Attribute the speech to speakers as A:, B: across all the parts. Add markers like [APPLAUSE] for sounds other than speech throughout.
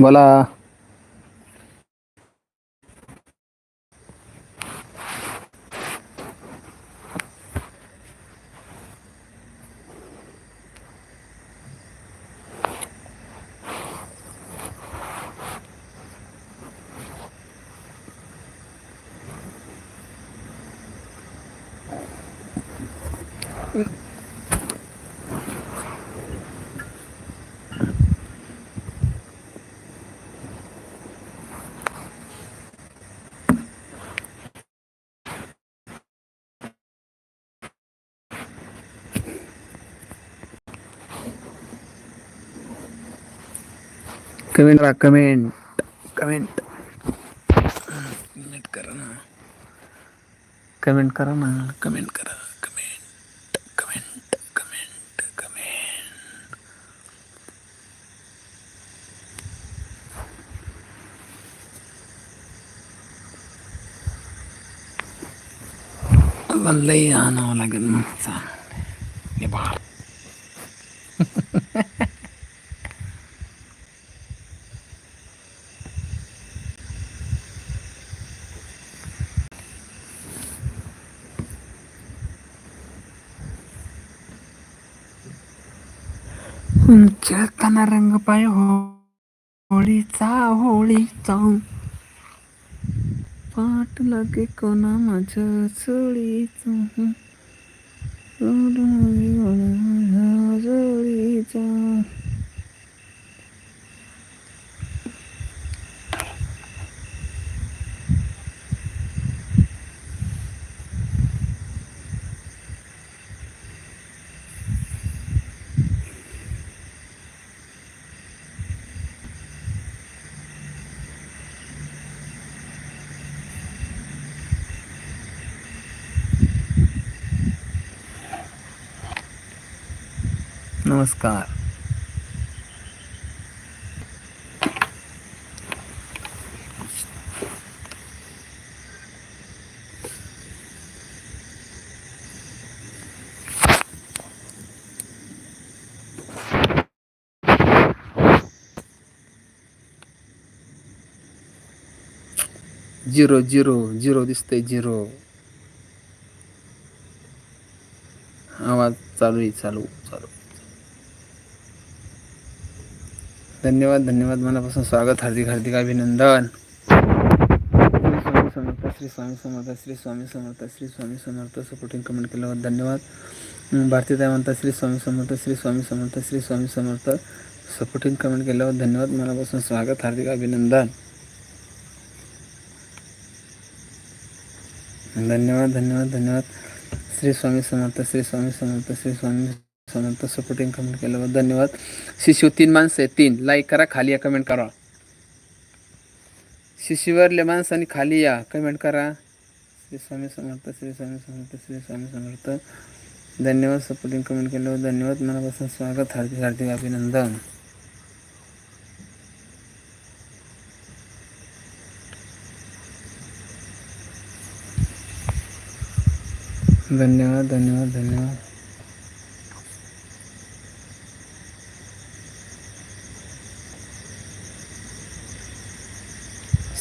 A: मला कमेंट करा comment comment comment करा ना कमेंट करा ना कमेंट करा कमेंट कमेंट कमेंट कमेंट लई आणावं लागेल मग चाल हे बघा खेळताना रंग पाय हो होळीचा होळीचा. पाठ लागे कोणा माझ्या चोळीचा. नमस्कार. झिरो झिरो झिरो दिसतंय झिरो. आवाज चालू आहे चालू चालू. धन्यवाद धन्यवाद मनापासून स्वागत हार्दिक हार्दिक अभिनंदन. स्वामी समर्थ श्री स्वामी समर्थ श्री स्वामी समर्थ श्री स्वामी समर्थ सपोर्टिंग कमेंट केल्यावर धन्यवाद. अं, भारतीताई म्हणतात श्री स्वामी समर्थ श्री स्वामी समर्थ श्री स्वामी समर्थ. सपोर्टिंग कमेंट केल्यावर धन्यवाद मनापासून स्वागत हार्दिक अभिनंदन. धन्यवाद धन्यवाद धन्यवाद. श्री स्वामी समर्थ श्री स्वामी समर्थ श्री स्वामी समर्थ सपोर्टिंग कमेंट केल्यावर धन्यवाद. शिशू तीन माणसं आहे तीन. लाईक करा खाली या कमेंट करा. शिशीवरले माणसाने खाली या. कमेंट करा. श्री स्वामी समर्थ श्री स्वामी समर्थ श्री स्वामी समर्थ. धन्यवाद सपोर्टिंग कमेंट केल्यावर धन्यवाद. मनापासून स्वागत हार्दिक हार्दिक अभिनंदन. धन्यवाद धन्यवाद धन्यवाद.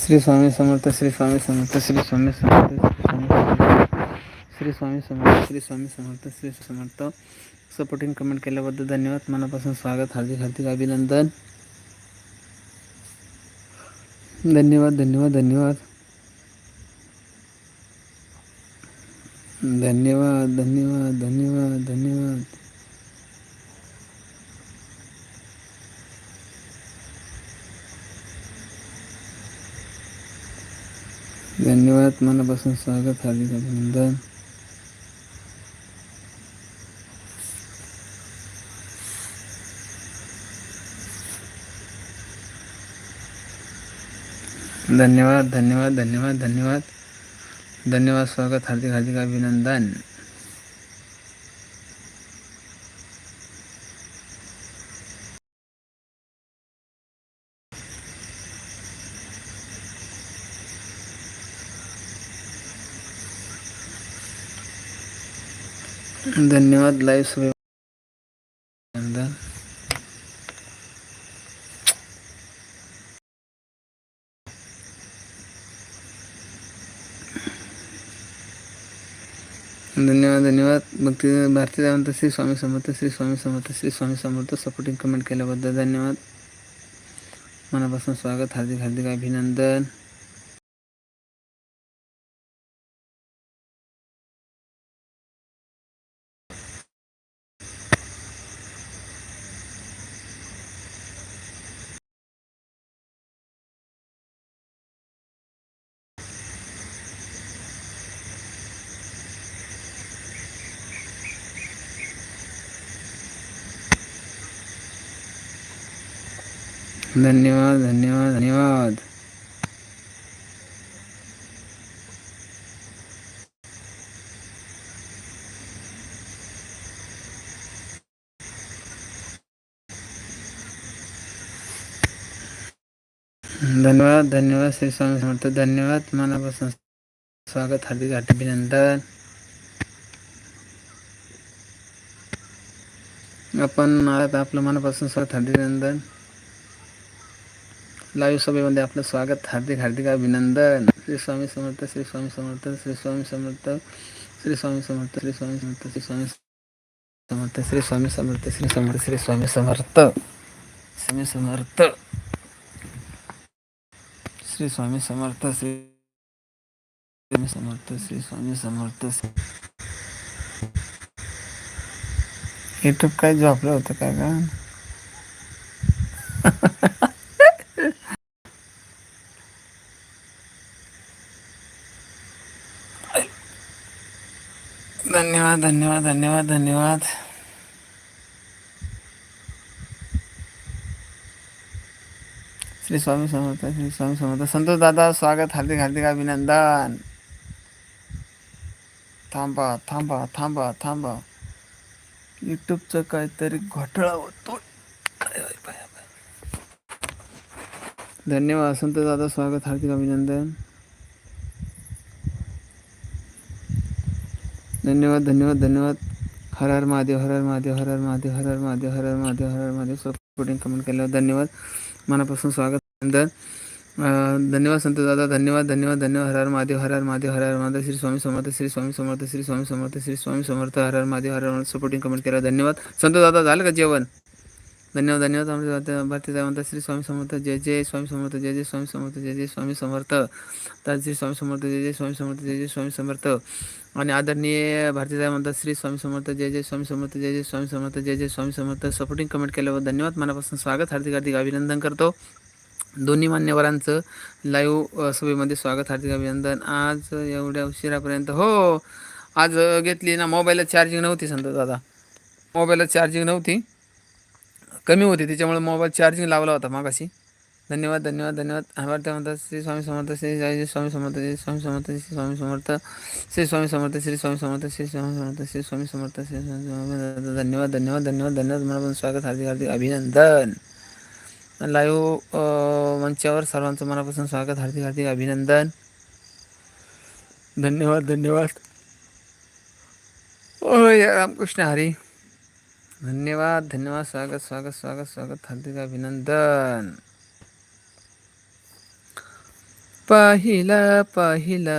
A: श्री स्वामी समर्थ श्री स्वामी समर्थ श्री स्वामी समर्थ श्री स्वामी समर्थ श्री स्वामी समर्थ श्री स्वामी समर्थ सपोर्टिंग कमेंट केल्याबद्दल धन्यवाद. मनापासून स्वागत हार्दिक हार्दिक अभिनंदन. धन्यवाद धन्यवाद धन्यवाद. धन्यवाद धन्यवाद धन्यवाद धन्यवाद. धन्यवाद मनापासून स्वागत हार्दिक अभिनंदन. धन्यवाद धन्यवाद धन्यवाद धन्यवाद. धन्यवाद स्वागत हार्दिक हार्दिक अभिनंदन. धन्यवाद लाइव सुबह अंदर धन्यवाद धन्यवाद। भक्ति भारतीय दावंत तो श्री स्वामी समर्थ, श्री स्वामी समर्थ, श्री स्वामी समर्थ सपोर्टिंग कमेंट के धन्यवाद। मनापासन स्वागत, हार्दिक हार्दिक अभिनंदन। धन्यवाद धन्यवाद धन्यवाद. धन्यवाद धन्यवाद श्री स्वामी समर्थ धन्यवाद. मनापासून स्वागत हार्दिक हार्दिक अभिनंदन. आपण आपलं मनापासून स्वागत हार्दिक अभिनंदन. लाईव्ह सभेमध्ये आपलं स्वागत हार्दिक हार्दिक अभिनंदन श्री स्वामी समर्थ श्री स्वामी समर्थ श्री स्वामी समर्थ श्री स्वामी समर्थ श्री स्वामी समर्थ श्री स्वामी समर्थ श्री स्वामी समर्थ श्री समर्थ श्री स्वामी समर्थ स्वामी समर्थ श्री स्वामी समर्थ श्री समर्थ श्री स्वामी समर्थ युट्यूब काय झोपलं होतं काय का धन्यवाद धन्यवाद धन्यवाद धन्यवाद. श्री स्वामी समर्थ श्री स्वामी समर्थ. संतोष दादा स्वागत. हार्दिक हार्दिक अभिनंदन. थांबा थांबा थांबा थांबा. युट्यूबचं काहीतरी घोटाळा होतो धन्यवाद. संतोष दादा स्वागत. हार्दिक अभिनंदन. धन्यवाद धन्यवाद धन्यवाद हर हर महादेव हर हर महादेव हर हर महादेव हर हर महादेव हर हर महादेव हर हर महादेव सपोर्टिंग कमेंट केल्यावर धन्यवाद मनापासून स्वागत धन्यवाद संत दादा धन्यवाद धन्यवाद धन्यवाद हर हर महादेव हर हर महादेव हर हर महादेव श्री स्वामी समर्थ श्री स्वामी समर्थ श्री स्वामी समर्थ श्री स्वामी समर्थ हर हर महादेव हर हर सपोर्टिंग कमेंट केला धन्यवाद संत दादा झालं का जेवण धन्यवाद धन्यवाद आमच्या भारतीय म्हणतात श्री स्वामी समर्थ जय जय स्वामी समर्थ जय जय स्वामी समर्थ जय जय स्वामी समर्थ तर श्री स्वामी समर्थ जय जय स्वामी समर्थ जय जय स्वामी समर्थ आणि आदरणीय भारतीय म्हणतात श्री स्वामी समर्थ जय जय स्वामी समर्थ जय जय स्वामी समर्थ जय जय स्वामी समर्थ सपोर्टिंग कमेंट केल्यावर धन्यवाद मनापासून स्वागत हार्दिक हार्दिक अभिनंदन करतो दोन्ही मान्यवरांचं लाईव्ह सभेमध्ये स्वागत हार्दिक अभिनंदन आज एवढ्या उशिरापर्यंत हो आज घेतली ना मोबाईलला चार्जिंग नव्हती समजा दादा मोबाईलला चार्जिंग नव्हती कमी होती त्याच्यामुळे मोबाईल चार्जिंग लावला होता मागाशी धन्यवाद धन्यवाद धन्यवाद आभार त्या म्हणतात श्री स्वामी समर्थ श्री जय स्वामी समर्थ श्री स्वामी समर्थ श्री स्वामी समर्थ श्री स्वामी समर्थ श्री स्वामी समर्थ श्री स्वामी समर्थ श्री स्वामी समर्थ श्री स्वामी समर्थ धन्यवाद धन्यवाद धन्यवाद धन्यवाद मला पण स्वागत हार्दिक हार्दिक अभिनंदन लाईव्ह मंचावर सर्वांचं मनापासून स्वागत हार्दिक हार्दिक अभिनंदन धन्यवाद धन्यवाद ओ रामकृष्ण हरी धन्यवाद धन्यवाद स्वागत स्वागत स्वागत स्वागत हार्दिक अभिनंदन. पाहिला पाहिला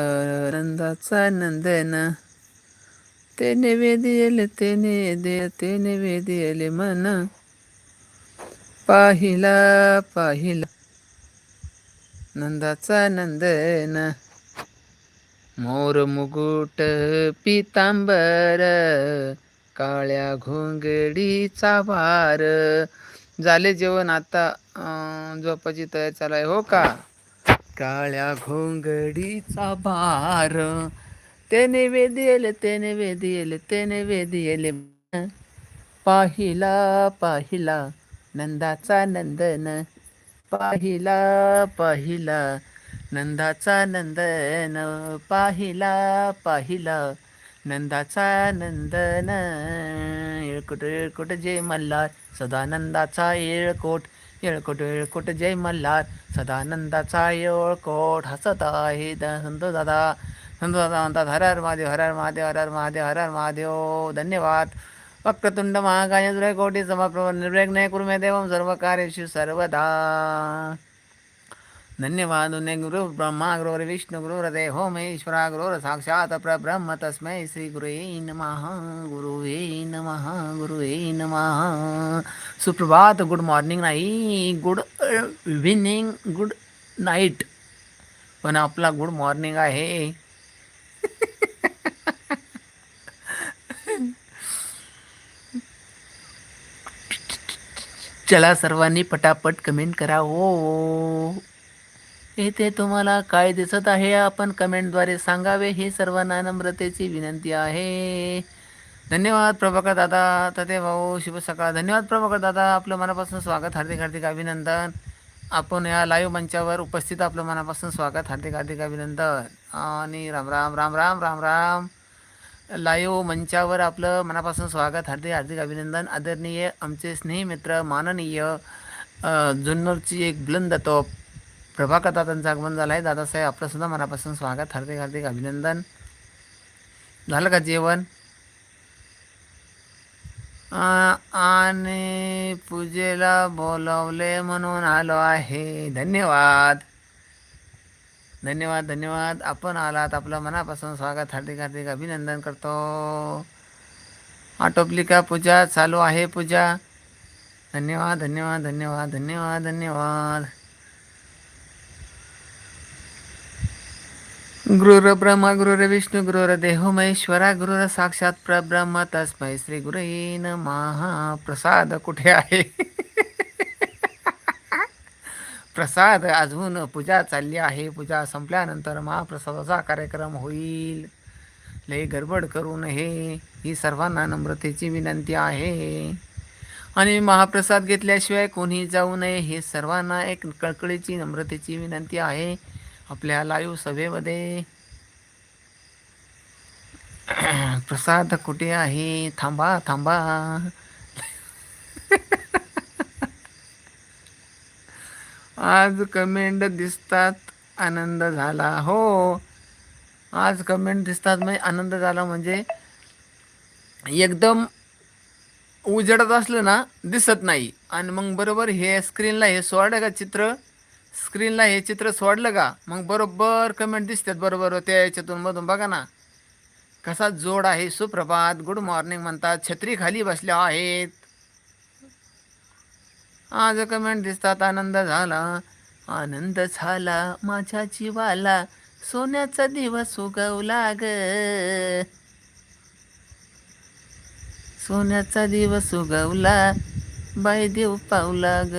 A: नंदाचा नंदन. तेने वेदियल तेने दे तेने वेदियल मन. पाहिला पाहिला नंदाचा नंदन. मोर मुकुट पितांबर. काळ्या घोंगडीचा भार झाले जेवण आता झोपाची तयार चालू आहे हो का? काळ्या घोंगडीचा भार त्याने वेदियल त्याने वेदियल त्याने वेदियल पाहिला पाहिला नंदाचा नंदन. पाहिला पाहिला नंदाचा नंदन. पाहिला पाहिला नंदाचा नंदन येळकोट येळकोट जय मल्हार सदानंदाचा येळकोट येळकोट येळकोट जय मल्हार सदानंदाचा येळकोट हसत आहे संत दादा संत दादा म्हणतात हर हर महादेव हर हर महादेव हर हर महादेव हर हर महादेव धन्यवाद. वक्रतुंड महाकाय दुर्य कोटी समप्रभ निर्विघ्न कुर्मे देवं सर्व कार्येषु सर्वदा. धन्यवाद उन्हे गुरु ब्रह्मा गुरुर विष्णू गुरुर्देहो महेश्वरा गुरुर साक्षात परब्रह्म तस्मै श्री गुरुवे नमः गुरुवे नमः गुरुवे नमः। सुप्रभात गुड मॉर्निंग नाही गुड इव्हिनिंग गुड नाईट पण आपला गुड मॉर्निंग आहे. चला सर्वांनी पटापट कमेंट करा हो येथे तुम्हाला काय दिसत आहे? आपण कमेंटद्वारे सांगावे. ही सर्वांना नम्रतेची विनंती आहे. धन्यवाद प्रभाकर दादा. तथे भाऊ शुभ सकाळ. धन्यवाद प्रभाकर दादा. आपलं मनापासून स्वागत. हार्दिक हार्दिक अभिनंदन. आपण या लाईव्ह मंचावर उपस्थित आपलं मनापासून स्वागत. हार्दिक हार्दिक अभिनंदन. आणि राम राम राम राम राम राम. लाईव्ह मंचावर आपलं मनापासून स्वागत. हार्दिक हार्दिक अभिनंदन. आदरणीय आमचे स्नेही मित्र माननीय जुन्नरची एक बुलंद तोप प्रभाकर दादांचं आगमन झालं आहे दादासाहेब आपलंसुद्धा मनापासून स्वागत. हार्दिक हार्दिक अभिनंदन. झालं का जेवण? आणि पूजेला बोलावले म्हणून आलो आहे. धन्यवाद. धन्यवाद धन्यवाद. आपण आलात. आपलं मनापासून स्वागत. हार्दिक हार्दिक अभिनंदन करतो. आटोपली का पूजा चालू आहे पूजा. धन्यवाद धन्यवाद धन्यवाद धन्यवाद धन्यवाद. गुरुर ब्रह्मा गुरुर विष्णू गुरुर देहो महेश्वरा गुरुर साक्षात परब्रह्म तस्मै श्री गुरुई महाप्रसाद प्रसाद कुठे आहे? प्रसाद अजून पूजा चालली आहे. पूजा संपल्यानंतर महाप्रसादाचा कार्यक्रम होईल. लई गडबड करू नये ही सर्वांना नम्रतेची विनंती आहे. आणि महाप्रसाद घेतल्याशिवाय कोणी जाऊ नये हे सर्वांना एक कळकळीची नम्रतेची विनंती आहे. आपल्या लाईव्ह सभेमध्ये [CLEARS THROAT] प्रसाद कुठे आहे? थांबा थांबा. [LAUGHS] आज कमेंट दिसतात आनंद झाला. हो. आज कमेंट दिसतात म्हणजे आनंद झाला म्हणजे एकदम उजडत असलं ना दिसत नाही. आणि मग बरोबर हे स्क्रीनला हे सोडलं का चित्र स्क्रीनला हे चित्र सोडलं का? मग बरोबर कमेंट दिसतात बरोबर त्या याच्यातून मधून. बघा ना. कसा जोड आहे. सुप्रभात गुड मॉर्निंग म्हणतात. छत्री खाली बसल्या आहेत. आज कमेंट दिसतात. आनंद झाला. आनंद झाला. माझ्या जीवाला सोन्याचा दिवस उगवला ग. सोन्याचा दिवस उगवला. बाई देव पावला ग.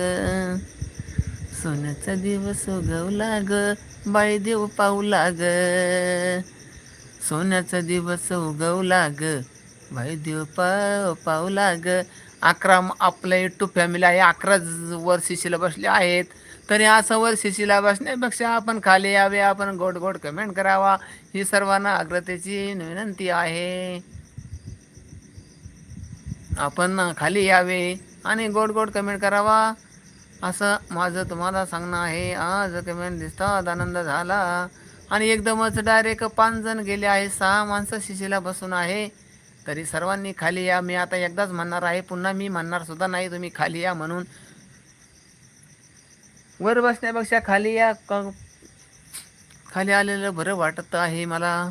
A: सोन्याचा दिवस उगवला ग बाई देव पावला ग सोन्याचा दिवस उगवला ग बाई देव पाव पावला ग अकरा आपलं आपल्या युट्यूब फॅमिली आहे अकरा वर्षीशीला बसले आहेत. तरी असं वर्षीशीला शिशीला बसण्यापेक्षा आपण खाली यावे आपण गोड गोड कमेंट करावा. ही सर्वांना अग्रतेची विनंती आहे. आपण खाली यावे आणि गोड गोड कमेंट करावा. असं माझं तुम्हाला सांगणं आहे. आज कमेंट दिसतात आनंद झाला. आणि एकदमच डायरेक्ट पाच जण गेले आहे सहा माणसं शिशीला बसून आहे. तरी सर्वांनी खाली या. मी आता एकदाच म्हणणार आहे पुन्हा मी म्हणणार सुद्धा नाही तुम्ही खाली या म्हणून. वर बसण्यापेक्षा खाली या खाली आलेलं बरं वाटत आहे मला.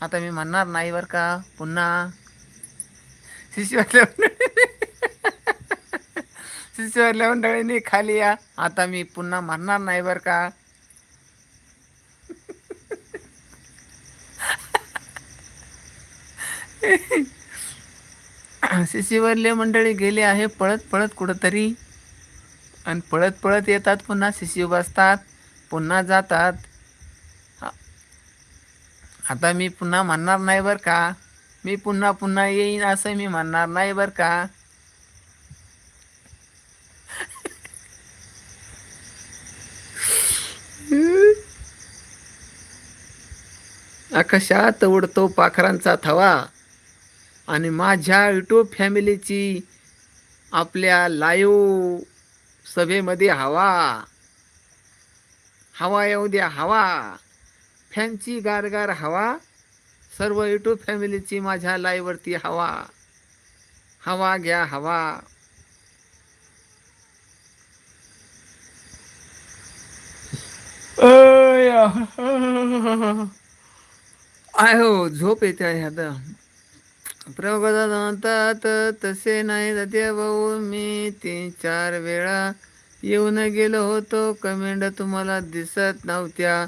A: आता मी म्हणणार नाही बरं का पुन्हा. शिशुवाल्या शिशुवाल्या मंडळींनी खाली या. आता मी पुन्हा म्हणणार नाही बरं का? शिशीवरले मंडळी गेले आहे पळत पळत कुठंतरी. आणि पळत पळत येतात पुन्हा शिशी बसतात पुन्हा जातात. आता मी पुन्हा म्हणणार नाही बरं का? मी पुन्हा पुन्हा येईन असं मी म्हणणार नाही बरं का? आकाशात उडतो पाखरांचा थवा आणि माझ्या युट्यूब फॅमिलीची आपल्या लाईव सभेमध्ये हवा. हवा येऊ द्या हवा. फॅनची गारगार हवा. सर्व युट्यूब फॅमिलीची माझ्या लाईववरती हवा. हवा घ्या हवा. आय हो झोप येते आहे आता. प्रभुदादा म्हणतात तसे नाही जाते भाऊ. मी तीन चार वेळा येऊन गेलो होतो. कमेंट तुम्हाला दिसत नव्हत्या.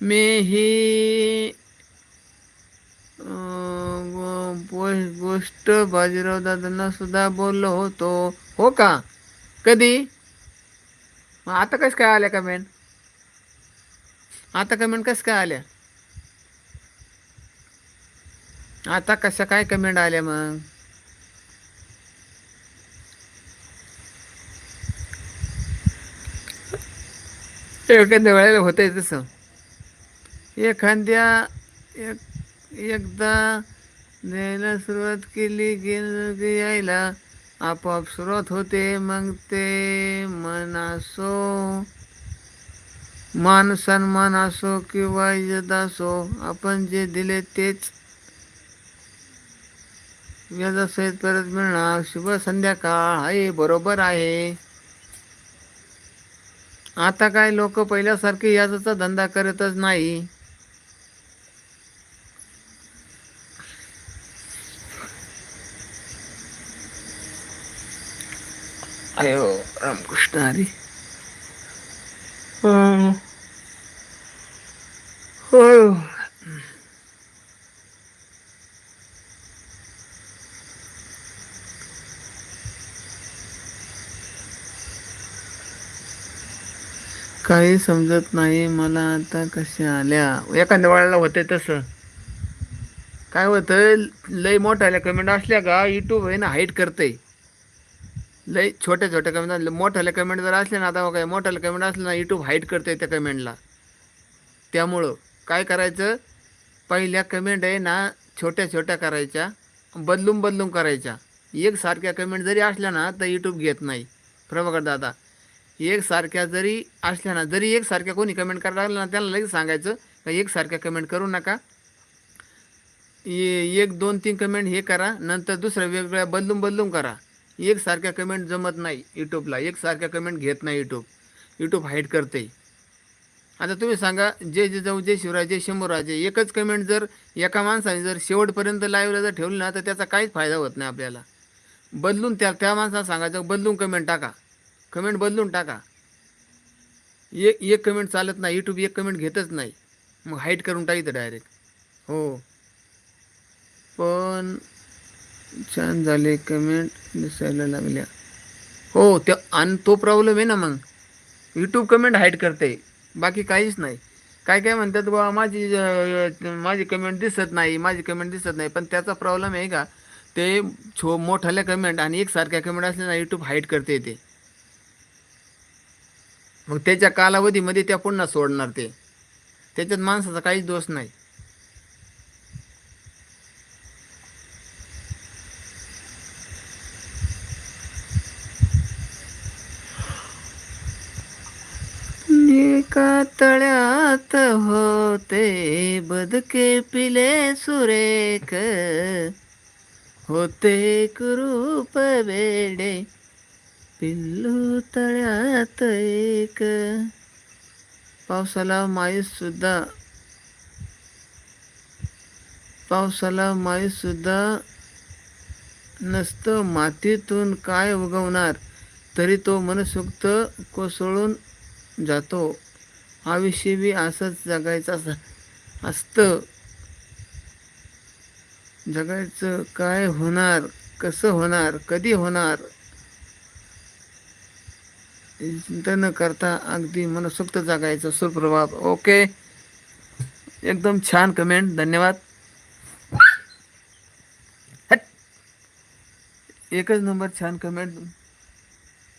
A: मी ही गोष्ट बाजीराव दादांना सुद्धा बोललो होतो. हो का? कधी? आता कसं काय आल्या कमेंट? आता कमेंट कसं काय आल्या? आता कशा काय कमेंट आल्या मग? एखाद्या वेळेला होतंय तसं. एखाद्या एक एकदा द्यायला सुरुवात केली की यायला आपोआप सुरुवात होते मग ते मन असो मान सन्मान असो किंवा इज्जत असो आपण जे दिले तेच व्याजासहित परत मिळणार. शुभ संध्याकाळ. आहे बरोबर आहे. आता काय लोक पहिल्यासारखे याचा धंदा करतच नाही. अयो रामकृष्ण हरी. हं. काही समजत नाही. मला आता कशा आल्या? एखाद्या वेळेला होते तसं. काय होतं लय मोठ्याल्या कमेंट असल्या का? युट्यूब आहे ना हाईट करते लय छोट्या छोट्या कमेंट मोठ्याला कमेंट जर असल्या ना आता काय मोठ्याला कमेंट असले ना युट्यूब हाईट करते त्या कमेंटला त्यामुळं काय करायचं? पहिल्या कमेंट आहे ना छोट्या छोट्या करायच्या बदलून बदलून करायच्या. एकसारख्या कमेंट जरी असल्या ना तर यूट्यूब घेत नाही. प्रभाकर दादा. एकसारख्या जरी असल्या ना जरी एकसारख्या कोणी कमेंट करायला लागलं ना त्यांना लगेच सांगायचं का एकसारख्या कमेंट करू नका. ए- एक दोन तीन कमेंट हे करा नंतर दुसऱ्या वेगवेगळ्या बदलून बदलून करा. एकसारख्या कमेंट जमत नाही यूट्यूबला एकसारख्या कमेंट घेत नाही यूट्यूब यूट्यूब हाईट करते. आता तुम्ही सांगा जे जिजाऊ जे शिवराय जय शंभूराजे. एकच कमेंट जर एका माणसाने जर शेवटपर्यंत लाईव्हला जर ठेवली ना तर त्याचा काहीच फायदा होत नाही आपल्याला. बदलून त्या त्या माणसाला सांगायचं बदलून कमेंट टाका. कमेंट बदलून टाका. एक एक कमेंट चालत नाही यूट्यूब एक कमेंट घेतच नाही. मग हाईट करून टाकीतं डायरेक्ट हो. पण छान झाले कमेंट दिसायला लागल्या. हो त्या आणि तो प्रॉब्लेम आहे ना मग. यूट्यूब कमेंट हाईट करते. बाकी काहीच नाही. काय काय म्हणतात बाबा माझी माझी कमेंट दिसत नाही माझी कमेंट दिसत नाही. पण त्याचा प्रॉब्लेम आहे का ते छो मोठाल्या कमेंट आणि एकसारख्या कमेंट असल्या ना यूट्यूब हाईट करते ते. मग त्याच्या कालावधीमध्ये त्या पुन्हा सोडणार ते. त्याच्यात माणसाचा काहीच दोष नाही. का तळ्यात होते बदके पिले सुरेख. होते कुरूप वेडे पिल्लू तळ्यात एक. पावसाला माईस सुद्धा पावसाला माईस सुद्धा नसतं. मातीतून काय उगवणार? तरी तो मनसुक्त कोसळून जातो. आयुष्य बी असंच जगायचं असतं. जगायचं काय होणार? कसं होणार? कधी होणार? चिंता न करता अगदी मनसोक्त जागायचं सुप्रभात. ओके? एकदम छान कमेंट धन्यवाद. एकच नंबर छान कमेंट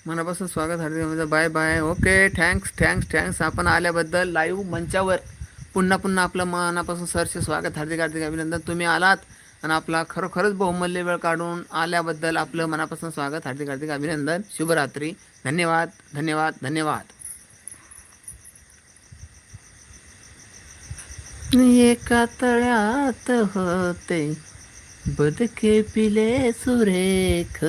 A: मनापासून स्वागत हार्दिक bye bye okay thanks thanks thanks आपण आल्याबद्दल लाईव्ह मंचावर पुन्हा पुन्हा आपलं मनापासून सरचे स्वागत हार्दिक हार्दिक अभिनंदन. तुम्ही आलात. आणि आपला खरोखरच बहुमूल्य वेळ काढून आल्याबद्दल आपलं मनापासून स्वागत हार्दिक हार्दिक अभिनंदन. शुभरात्री. धन्यवाद धन्यवाद धन्यवाद. एका तळ्यात होते बदके पिले सुरेख.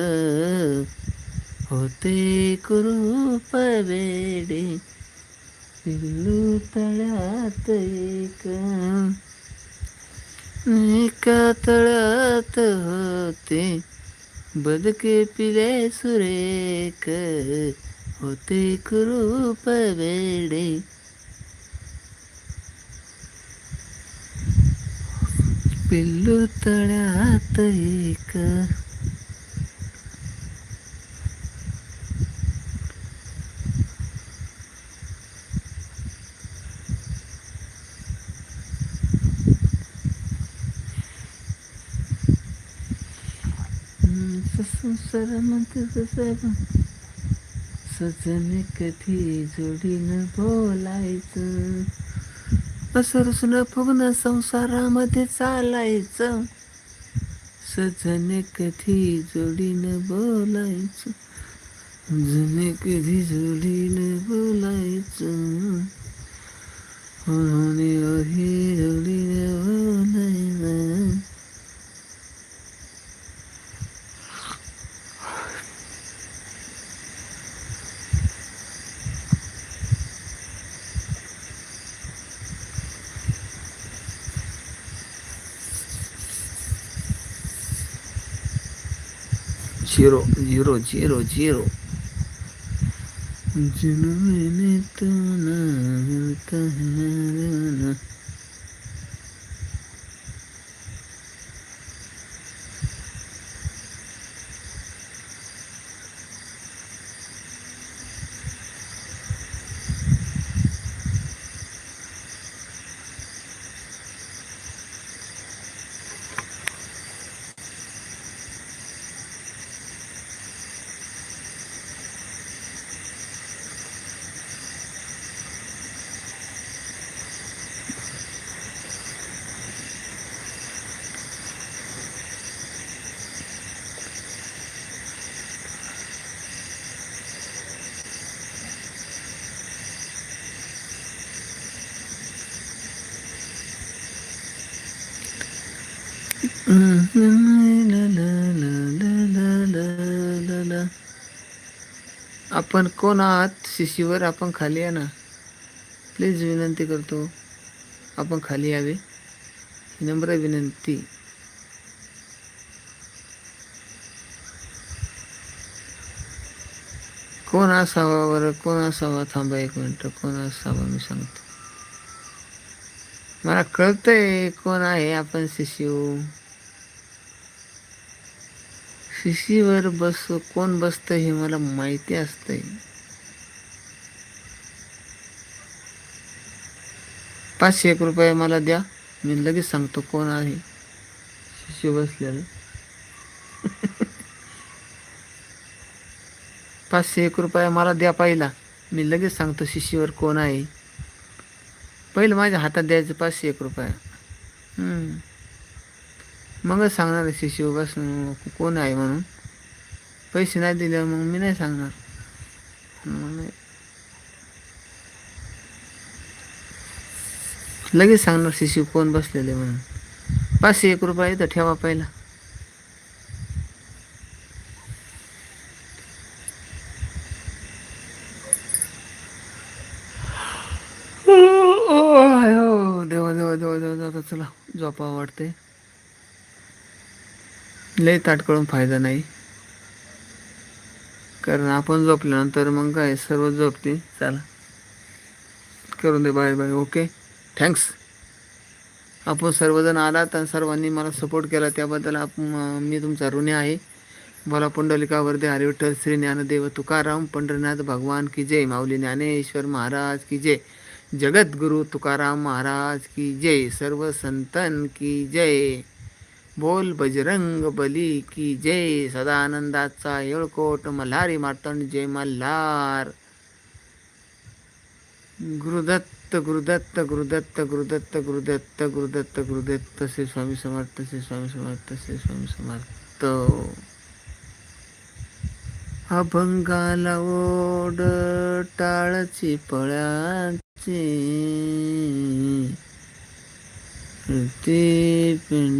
A: होते कुरूप वेडे पिल्लू तळ्यात एक. मी कातळत होते. बदके पिले सुरेख होते कुरूप वेडे. पिल्लू तळ्यात एक संसारामध्ये जसं सजन कधी जोडीनं बोलायचं? असरसून फुगणं संसारामध्ये चालायचं. सजन कधी जोडीनं बोलायचं? जुने कधी जोडीनं बोलायचं? म्हणून ओही जोडीनं बोलायचं. झिरो झिरो झिरो झिरो जुनूने आपण कोण आहात शिशीवर आपण खाली या ना? प्लीज विनंती करतो. आपण खाली यावे. नम्र विनंती. कोण असावा बरं? कोण असावा? थांबा एक मिनटं. कोण असावा मी सांगतो. मला कळतंय कोण आहे आपण शिशिव शिशीवर बस कोण बसतं हे मला माहिती असतंय. पाचशे एक रुपये मला द्या मी लगेच सांगतो कोण आहे शिशी बसलेलं. [LAUGHS] पाचशे एक रुपये मला द्या पहिला मी लगेच सांगतो शिशीवर कोण आहे. पहिलं माझ्या हातात द्यायचं पाचशे एक रुपये. हम्म. मगच सांगणार आहे शिशू कोण आहे म्हणून पैसे नाही दिले मग मी नाही सांगणार मग लगेच सांगणार शिशू कोण बसलेले म्हणून पाचशे एक रुपये तर ठेवा पहिला देवा देवा देवा देवा देवा चला झोपा वाटते लय ताट करून फायदा नाही. कारण आपण झोपल्यानंतर मग काय सर्व झोपते चला. करून दे बाय बाय ओके थँक्स आपण सर्वजण आलात आणि सर्वांनी मला सपोर्ट केला. त्याबद्दल आप मी तुमचा ऋणी आहे. मला पुंडलिका वर्धे हरिविठ्ठल श्री ज्ञानदेव तुकाराम पंढरीनाथ भगवान की जय माऊली ज्ञानेश्वर महाराज की जय जगद्गुरु तुकाराम महाराज की जय सर्व संतन की जय. बोल बजरंग बली की जय सदानंदाचा येळकोट मल्हारी मार्तंड जय मल्हार. गुरुदत्त गुरुदत्त गुरुदत्त गुरुदत्त गुरुदत्त गुरुदत्त गुरुदत्त श्री स्वामी समर्थ श्री स्वामी समर्थ श्री स्वामी समर्थ. अभंगाला ओढ टाळची पळाची. ते पिंड